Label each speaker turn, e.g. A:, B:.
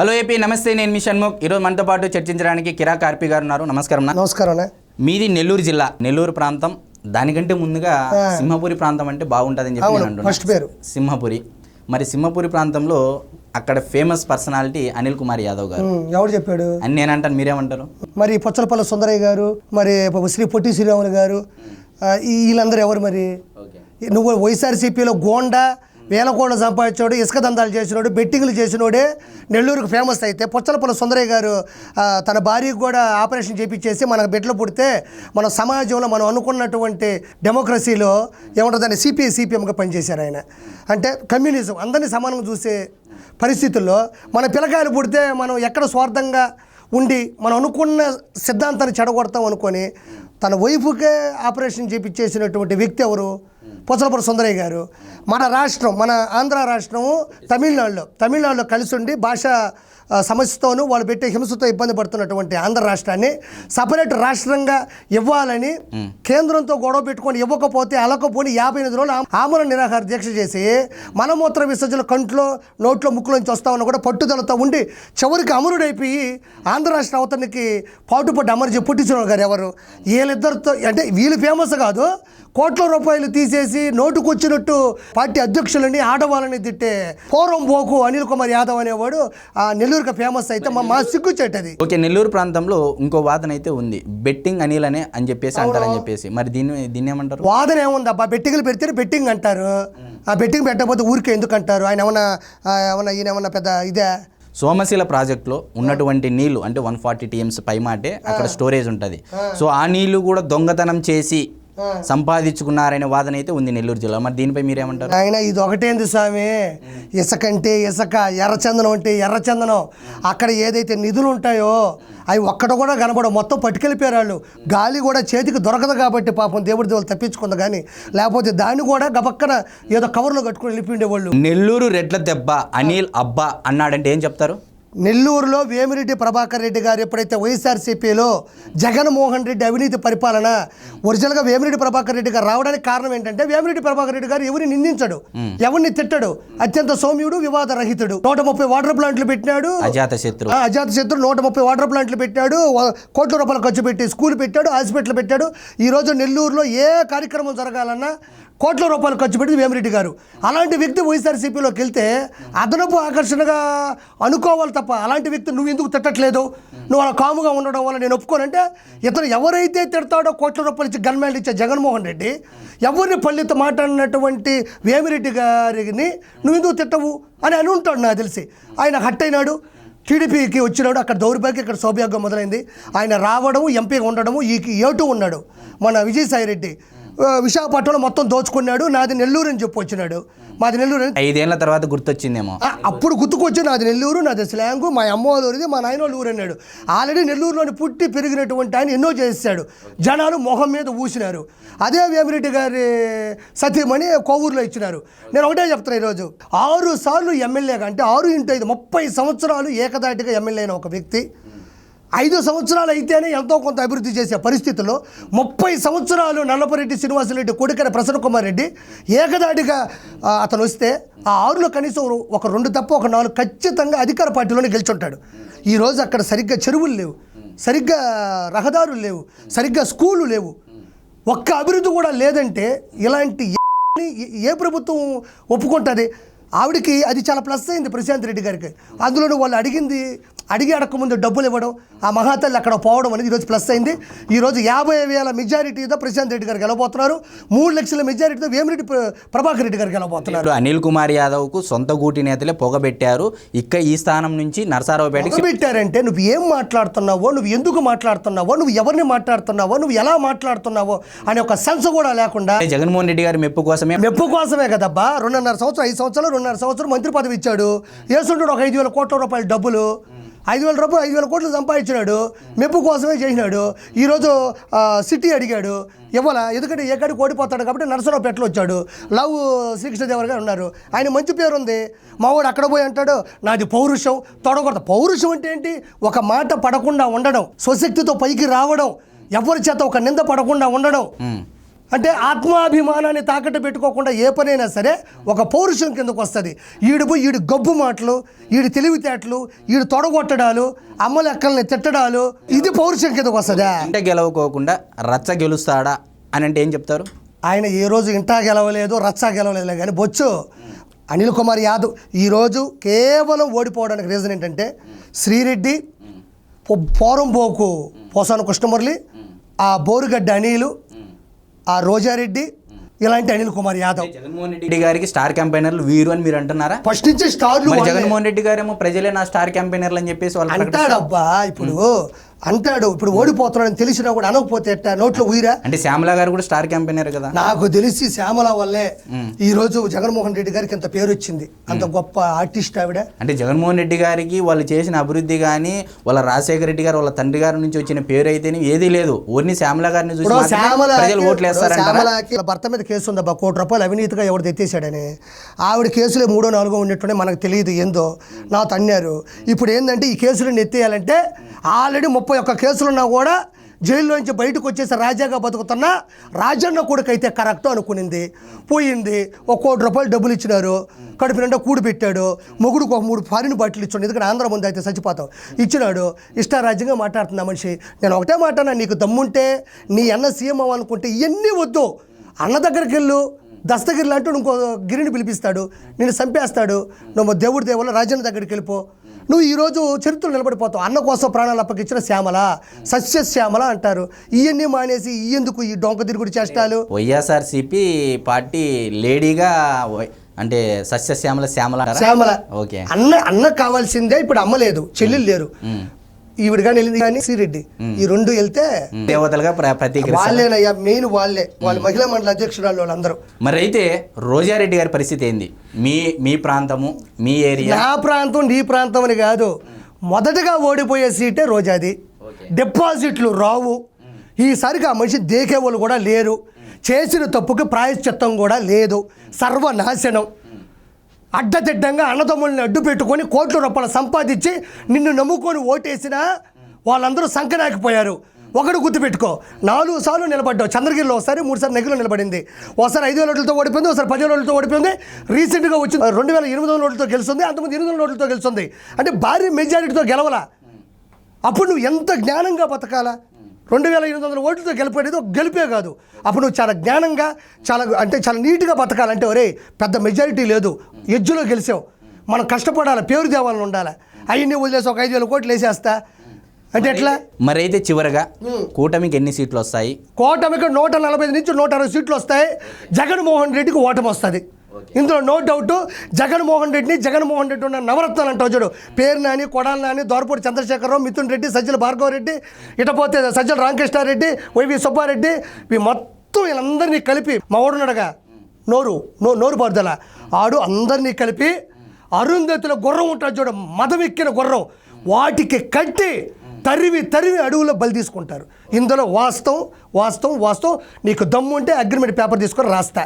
A: Hello AP నమస్తే నేను మీ షణ్ముఖ్. ఈరోజు మనతో పాటు చర్చించడానికి కిరా కార్పి గారు ఉన్నారు. నమస్కారం
B: నమస్కారం.
A: మీది నెల్లూరు జిల్లా నెల్లూరు ప్రాంతం. దానికంటే ముందుగా సింహపురి ప్రాంతం అంటే బాగుంటుందని చెప్పి.
B: ఫస్ట్ పేరు.
A: సింహపురి. మరి సింహపురి ప్రాంతంలో అక్కడ ఫేమస్ పర్సనాలిటీ అనిల్ కుమార్ యాదవ్ గారు.
B: ఎవడు చెప్పాడు?
A: అని నేను అంటాను మీరేమంటారు?
B: మరి పొచ్చలపల్లి సుందరయ్య గారు మరి శ్రీ పొట్టి శ్రీరాములు గారు వీళ్ళందరూ ఎవరు మరి? నువ్వు వైఎస్ఆర్సీపీలో గోండా వేల కోట్ల సంపాదించాడు ఇసుక దందాలు చేసినోడు బెట్టింగ్లు చేసినోడే నెల్లూరుకు ఫేమస్ అయితే. పుచ్చలపల్ల సుందరయ్య గారు తన భార్యకు కూడా ఆపరేషన్ చేపించేసి మనకు బిడ్డలు పుడితే మన సమాజంలో మనం అనుకున్నటువంటి డెమోక్రసీలో ఏముంటుందని సిపిఐ సిపిఎంగా పనిచేశారు ఆయన. అంటే కమ్యూనిజం అందరినీ సమానంగా చూసే పరిస్థితుల్లో మన పిల్లకాయలు పుడితే మనం ఎక్కడ స్వార్థంగా ఉండి మనం అనుకున్న సిద్ధాంతాన్ని చెడగొడతాం అనుకొని తన వైఫ్కే ఆపరేషన్ చేపించేసినటువంటి వ్యక్తి ఎవరు? పొచ్చలపుర సుందరయ్య గారు మన రాష్ట్రం మన ఆంధ్ర రాష్ట్రము తమిళనాడులో తమిళనాడులో కలిసి ఉండి భాష సమస్యతోనూ వాళ్ళు పెట్టే హింసతో ఇబ్బంది పడుతున్నటువంటి ఆంధ్ర రాష్ట్రాన్ని సపరేట్ రాష్ట్రంగా ఇవ్వాలని కేంద్రంతో గొడవ పెట్టుకొని ఇవ్వకపోతే అలకపోని యాభై ఎనిమిది రోజులు ఆమ- ఆమరణ నిరాహార దీక్ష చేసి మలమూత్ర విసర్జన కంట్లో నోట్లో ముక్కులోంచి వస్తామని కూడా పట్టుదలతో ఉండి చివరికి అమరుడైపోయి ఆంధ్ర రాష్ట్ర అవతరణకి పాటుపడ్డ అమర్జీ పుట్టించిన గారు ఎవరు? వీళ్ళిద్దరితో అంటే వీళ్ళు ఫేమస్ కాదు. కోట్ల రూపాయలు తీసేసి నోటుకొచ్చినట్టు పార్టీ అధ్యక్షులని ఆడవాళ్ళని తిట్టే పూర్వం పోకు అనిల్ కుమార్ యాదవ్ అనేవాడు ఆ నెల్లూరుకి ఫేమస్ అయితే మా మా సిగ్గుచేటది
A: ఓకే నెల్లూరు ప్రాంతంలో ఇంకో వాదన అయితే ఉంది. బెట్టింగ్ అనిల్ అనే అని చెప్పేసి అంటారని చెప్పేసి. మరి దీన్ని దీన్ని ఏమంటారు?
B: వాదన ఏముంది అబ్బా బెట్టింగ్లు పెడితే బెట్టింగ్ అంటారు. ఆ బెట్టింగ్ పెట్టకపోతే ఊరికే ఎందుకు అంటారు? ఆయన ఏమన్నా ఏమన్నా ఈయన ఏమన్నా పెద్ద ఇదే?
A: సోమశిల ప్రాజెక్టులో ఉన్నటువంటి నీళ్ళు అంటే వన్ ఫార్టీ టీఎంస్ పైమాటే అక్కడ స్టోరేజ్ ఉంటుంది. సో ఆ నీళ్ళు కూడా దొంగతనం చేసి సంపాదించుకున్నారనే వాదన అయితే ఉంది నెల్లూరు జిల్లా మరి దీనిపై మీరేమంటారు?
B: ఆయన ఇది ఒకటేంది స్వామి? ఇసుక అంటే ఇసుక ఎర్రచందనం అంటే ఎర్రచందనం అక్కడ ఏదైతే నిధులు ఉంటాయో అవి ఒక్కట కూడా కనబడవు. మొత్తం పట్టుకెళ్ళిపోయారు వాళ్ళు. గాలి కూడా చేతికి దొరకదు కాబట్టి పాపం దేవుడి దేవుళ్ళు తప్పించుకుంది కానీ లేకపోతే దాన్ని కూడా గబక్కన ఏదో కవర్లో కట్టుకుని వెళ్ళిపోయిండేవాళ్ళు
A: నెల్లూరు రెడ్ల దెబ్బ అనిల్ అబ్బా అన్నాడంటే ఏం చెప్తారు?
B: నెల్లూరులో వేమిరెడ్డి ప్రభాకర్ రెడ్డి గారు ఎప్పుడైతే వైఎస్ఆర్సీపీలో జగన్మోహన్ రెడ్డి అవినీతి పరిపాలన ఒరిజినల్గా వేమిరెడ్డి ప్రభాకర్ రెడ్డి గారు రావడానికి కారణం ఏంటంటే వేమిరెడ్డి ప్రభాకర్ రెడ్డి గారు ఎవరిని నిందించడు ఎవరిని తిట్టడు అత్యంత సౌమ్యుడు వివాద రహితుడు నూట ముప్పై వాటర్ ప్లాంట్లు పెట్టినాడు.
A: అజాత శత్రు
B: ఆ, అజాత శత్రు నూట ముప్పై వాటర్ ప్లాంట్లు పెట్టాడు కోట్ల రూపాయలు ఖర్చు పెట్టి స్కూల్ పెట్టాడు హాస్పిటల్ పెట్టాడు. ఈరోజు నెల్లూరులో ఏ కార్యక్రమం జరగాలన్నా కోట్ల రూపాయలు ఖర్చు పెట్టి వేమిరెడ్డి గారు. అలాంటి వ్యక్తి వైఎస్ఆర్సీపీలోకి వెళ్తే అదనపు ఆకర్షణగా అనుకోవాలి తప్ప అలాంటి వ్యక్తి నువ్వు ఎందుకు తిట్టట్లేదు? నువ్వు అలా కాముగా ఉండడం వల్ల నేను ఒప్పుకోనంటే ఇతను ఎవరైతే తిడతాడో కోట్ల రూపాయలు ఇచ్చి గన్మ్యాన్ ఇచ్చే జగన్మోహన్ రెడ్డి ఎవరిని పళ్ళితో మాట్లాడినటువంటి వేమిరెడ్డి గారిని నువ్వు ఎందుకు తిట్టవు? అని అని ఉంటాడు నాకు తెలిసి. ఆయన హట్ అయినాడు. టీడీపీకి వచ్చినాడు. అక్కడ దౌర్భాగ్యం ఇక్కడ సౌభాగ్యం మొదలైంది. ఆయన రావడము ఎంపీగా ఉండడము ఈ ఏటూ ఉన్నాడు. మన విజయసాయి రెడ్డి. విశాఖపట్నంలో మొత్తం దోచుకున్నాడు. నాది నెల్లూరు అని చెప్పి వచ్చినాడు. మాది నెల్లూరు అని
A: ఐదేళ్ళ తర్వాత గుర్తొచ్చిందేమో.
B: అప్పుడు గుర్తుకొచ్చి నాది నెల్లూరు నాది స్లాంగు మా అమ్మ వాళ్ళ ఊరిది మా నాయన వాళ్ళ ఊరు అన్నాడు ఆల్రెడీ నెల్లూరులోని పుట్టి పెరిగినటువంటి ఆయన ఎన్నో చేశాడు. జనాలు మొహం మీద ఊసినారు. అదే వేమిరెడ్డి గారి సతీమణి కోవూరులో ఇచ్చినారు. నేను ఒకటే చెప్తున్నా ఈరోజు. ఆరు సార్లు ఎమ్మెల్యేగా అంటే ఆరు ఇంటూ ఐదు ముప్పై సంవత్సరాలు ఏకదాటిగా ఎమ్మెల్యే అయిన ఒక వ్యక్తి. ఐదు సంవత్సరాలు అయితేనే ఎంతో కొంత అభివృద్ధి చేసే పరిస్థితుల్లో ముప్పై సంవత్సరాలు నల్లపరెడ్డి శ్రీనివాసరెడ్డి కొడుకైన ప్రసన్న కుమార్ రెడ్డి ఏకదాటిగా అతను వస్తే ఆ ఆరులో కనీసం ఒక రెండు తప్ప ఒక నాలుగు ఖచ్చితంగా అధికార పార్టీలోనే గెలుచుంటాడు. ఈరోజు అక్కడ సరిగ్గా చెరువులు లేవు సరిగ్గా రహదారులు లేవు సరిగ్గా స్కూళ్ళు లేవు. ఒక్క అభివృద్ధి కూడా లేదంటే ఇలాంటి ఏ- ఏ ప్రభుత్వం ఒప్పుకుంటుంది? ఆవిడకి అది చాలా ప్లస్ అయింది ప్రశాంత్ రెడ్డి గారికి. అందులోనూ వాళ్ళు అడిగింది అడిగి అడగకముందు డబ్బులు ఇవ్వడం ఆ మహాతల్లి అక్కడ పోవడం అనేది ఈరోజు ప్లస్ అయింది. ఈరోజు యాభై వేల మెజారిటీతో ప్రశాంత్ రెడ్డి గారు గెలవబోతున్నారు. మూడు లక్షల మెజారిటీతో వేమిరెడ్డి ప్ర- ప్రభాకర్ రెడ్డి గారు గెలవబోతున్నారు.
A: అనిల్ కుమార్ యాదవ్కు సొంత గూటి నేతలే పొగబెట్టారు. ఇక్క ఈ స్థానం నుంచి నరసారావుపేటకి
B: పెట్టారంటే నువ్వు ఏం మాట్లాడుతున్నావో నువ్వు ఎందుకు మాట్లాడుతున్నావో నువ్వు ఎవరిని మాట్లాడుతున్నావో నువ్వు ఎలా మాట్లాడుతున్నావో అనే ఒక సెన్స్ కూడా లేకుండా
A: జగన్మోహన్ రెడ్డి గారి మెప్పు కోసమే.
B: మెప్పు కోసమే కదబ్బా. రెండున్నర సంవత్సరం ఐదు సంవత్సరాలు రెండున్నర సంవత్సరం మంత్రి పదవి ఇచ్చాడు. వేసుంటాడు ఒక ఐదు వేల కోట్ల రూపాయల డబ్బులు. ఐదు వేల రూపాయలు ఐదు వేల కోట్లు సంపాదించినాడు మెప్పు కోసమే చేసినాడు. ఈరోజు సిటీ అడిగాడు ఇవ్వాల? ఎందుకంటే ఎక్కడికి ఓడిపోతాడు కాబట్టి నరసరావుపేటలో వచ్చాడు. లవ్ శ్రీకృష్ణదేవర్ గారు ఉన్నారు. ఆయన మంచి పేరు ఉంది. మావాడు అక్కడ పోయి అంటాడు నాది పౌరుషం. తొడగొడత. పౌరుషం అంటే ఏంటి? ఒక మాట పడకుండా ఉండడం స్వశక్తితో పైకి రావడం ఎవరి చేత ఒక నింద పడకుండా ఉండడం. అంటే ఆత్మాభిమానాన్ని తాకట్టు పెట్టుకోకుండా ఏ పనైనా సరే ఒక పౌరుషం కిందకు వస్తుంది. ఈడు పోయి ఈడు గబ్బు మాటలు ఈడు తెలివితేటలు ఈడు తొడగొట్టడాలు అమ్మ లెక్కల్ని తిట్టడాలు ఇది పౌరుషం కిందకు వస్తుందా?
A: అంటే గెలవకోకుండా రచ్చ గెలుస్తాడా అని అంటే ఏం చెప్తారు?
B: ఆయన ఏ రోజు ఇంటా గెలవలేదు రచ్చా గెలవలేదు కానీ బొచ్చు. అనిల్ కుమార్ యాదవ్ ఈరోజు కేవలం ఓడిపోవడానికి రీజన్ ఏంటంటే శ్రీరెడ్డి పొ- పోరంపోకు పోసాను కృష్ణమురళి ఆ బోరుగడ్డ అనిలు ఆ రోజారెడ్డి ఇలాంటి అనిల్ కుమార్ యాదవ్
A: జగన్మోహన్ రెడ్డి గారికి స్టార్ క్యాంపెయినర్లు వీరు అని మీరు అంటున్నారా
B: ఫస్ట్ నుంచి స్టార్లు వాళ్ళే.
A: జగన్మోహన్ రెడ్డి గారేమో ప్రజలే నా స్టార్ క్యాంపెయినర్లు అని చెప్పేసి వాళ్ళు.
B: అంటాడబ్బా ఇప్పుడు అంటాడు ఇప్పుడు ఓడిపోతున్నాడని తెలిసినా కూడా అనకపోతే ఎట్టా? నోట్లో ఉయిరా
A: అంటే శ్యామల గారు కూడా స్టార్ క్యాంపెయినర్ కదా.
B: నాకు తెలిసి శ్యామల వల్లే ఈ రోజు జగన్మోహన్ రెడ్డి గారికి ఇంత పేరు వచ్చింది. అంత గొప్ప ఆర్టిస్ట్ ఆవిడ.
A: అంటే జగన్మోహన్ రెడ్డి గారికి వాళ్ళు చేసిన అభివృద్ధి కానీ వాళ్ళ రాజశేఖర రెడ్డి గారు వాళ్ళ తండ్రి గారి నుంచి వచ్చిన పేరు అయితేనే ఏదీ లేదు. ఓన్లీ శ్యామల గారిని చూసి ప్రజలు
B: శ్యామలకి భర్త మీద కేసు ఉందబ్బా కోటి రూపాయలు అవినీతిగా ఎవరు తెచ్చేశాడని. ఆవిడ కేసులో మూడో నాలుగో ఉన్నట్టునే మనకు తెలియదు ఏందో. నా తన్నారు. ఇప్పుడు ఏంటంటే ఈ కేసులను ఎత్తేయాలంటే ఆల్రెడీ ముప్పై ఒక్క కేసులున్నా కూడా జైల్లోంచి బయటకు వచ్చేసి రాజాగా బతుకుతున్న రాజన్న కొడుకైతే కరెక్ట్ అనుకునింది. పోయింది ఒక కోటి రూపాయలు డబ్బులు ఇచ్చినారు కడుపు నిండా కూడి పెట్టాడు మొగుడుకు ఒక మూడు ఫారిన్ బాటిల్ ఇచ్చాడు. ఎందుకంటే ఆంధ్ర ముందు అయితే చచ్చిపోతాం ఇచ్చినాడు. ఇష్టారాజ్యంగా మాట్లాడుతున్నా మనిషి. నేను ఒకటే మాట్లాడినా నీకు దమ్ముంటే నీ అన్న సీఎం అవ్వాలనుకుంటే ఇవన్నీ వద్దు. అన్న దగ్గరికి వెళ్ళు. దస్తగిరి లాంటి ఇంకో గిరిని పిలిపిస్తాడు. నేను చంపేస్తాడు. నువ్వు దేవుడి దేవుళ్ళ రాజన్న దగ్గరికి వెళ్ళిపో. నువ్వు ఈరోజు చరిత్రలో నిలబడిపోతావు. అన్న కోసం ప్రాణాలు అప్పగించిన శ్యామల సస్య శ్యామల అంటారు. ఇవన్నీ మానేసి ఈ ఎందుకు ఈ డొంక తిరుగుడు చేష్టాలు?
A: వైఎస్ఆర్సిపి పార్టీ లేడీగా అంటే సస్యశ్యామల శ్యామల?
B: శ్యామల
A: ఓకే.
B: అన్న అన్న కావాల్సిందే ఇప్పుడు అమ్మ లేదు చెల్లెలు లేరు. ఈవిడ కానీ వెళ్ళింది కానీ శ్రీరెడ్డి. ఈ రెండు వెళ్తే
A: దేవతలుగా
B: వాళ్ళేనయ్యా మెయిన్ వాళ్ళే. వాళ్ళ మహిళా మండలి అధ్యక్షురాలు వాళ్ళందరూ.
A: మరి అయితే రోజారెడ్డి గారి పరిస్థితి ఏంది? మీ మీ ప్రాంతము మీ ఏరియా?
B: నా ప్రాంతం నీ ప్రాంతం అని కాదు. మొదటగా ఓడిపోయే సీటే రోజాది. డిపాజిట్లు రావు. ఈసారికి ఆ మనిషి దేకే వాళ్ళు కూడా లేరు. చేసిన తప్పుకి ప్రాయశ్చిత్తం కూడా లేదు. సర్వనాశనం. అడ్డదిడ్డంగా అన్నదమ్ముల్ని అడ్డు పెట్టుకొని కోట్ల రూపాయలు సంపాదించి నిన్ను నమ్ముకొని ఓటేసినా వాళ్ళందరూ సంకనాకిపోయారు ఒకడు గుర్తుపెట్టుకో నాలుగు సార్లు నిలబడ్డావు. చంద్రగిరిలో ఒకసారి మూడు సార్లు నెగిలో నిలబడింది. ఒకసారి ఐదు వేల ఓట్లతో ఓడిపోయింది ఒకసారి పదివేల ఓట్లతో ఓడిపోయింది. రీసెంట్గా వచ్చింది రెండు వేల ఎనిమిది వందల ఓట్లతో గెలుస్తుంది అంతకుముందు ఎనిమిది వందల ఓట్లతో గెలుస్తుంది. అంటే భారీ మెజారిటీతో గెలవలా. అప్పుడు నువ్వు ఎంత జ్ఞానంగా బతకాలా? రెండు వేల ఎనిమిది వందల ఓట్లతో గెలిపేది ఒక గెలిపే కాదు. అప్పుడు నువ్వు చాలా జ్ఞానంగా చాలా అంటే చాలా నీట్గా బతకాలంటే ఒరే పెద్ద మెజారిటీ లేదు. ఎడ్జ్లో గెలిచావు. మనం కష్టపడాలి పేరు దేవాలని ఉండాలి. అవన్నీ వదిలేసి ఒక ఐదు వేల కోట్లు వేసేస్తా. అంటే ఎట్లా?
A: మరి అయితే చివరగా కూటమికి ఎన్ని సీట్లు వస్తాయి?
B: కోటమికి నూట నలభై నుంచి నూట అరవై సీట్లు వస్తాయి. జగన్మోహన్ రెడ్డికి ఓటమి వస్తుంది. ఇందులో నో డౌట్ జగన్మోహన్ రెడ్డిని జగన్మోహన్ రెడ్డి ఉన్న నవరత్నాలు అంటావు చూడు. పేరు నాని కొడాలి నాని దోరపూడి చంద్రశేఖరరావు మిథున్ రెడ్డి సజ్జల భార్గవరెడ్డి ఇటపోతే సజ్జల రామకృష్ణారెడ్డి వైవి సుబ్బారెడ్డి ఈ మొత్తం వీళ్ళందరినీ కలిపి మా ఓడున్నాడుగా నోరు నో నోరు పరుదల ఆడు అందరినీ కలిపి అరుంధతుల గుర్రం ఉంటుంది చూడు మదమెక్కిన గుర్రం. వాటికి కట్టి తరివి తరివి అడుగులో బలి తీసుకుంటారు. ఇందులో వాస్తవం వాస్తవం వాస్తవం. నీకు దమ్ము ఉంటే అగ్రిమెంట్ పేపర్ తీసుకొని రాస్తా.